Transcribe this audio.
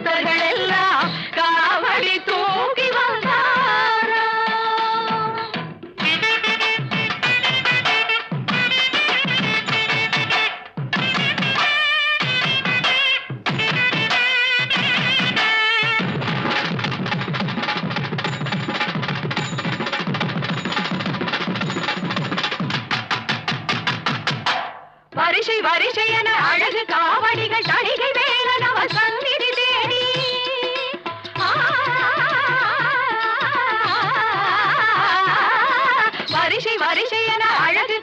பக்தர்கள் எல்லாம் காவடி தூங்கி வந்தாரா? வரிசை வரிசை என அழகு காவடிகள் வரிசை வரிசையன அழகு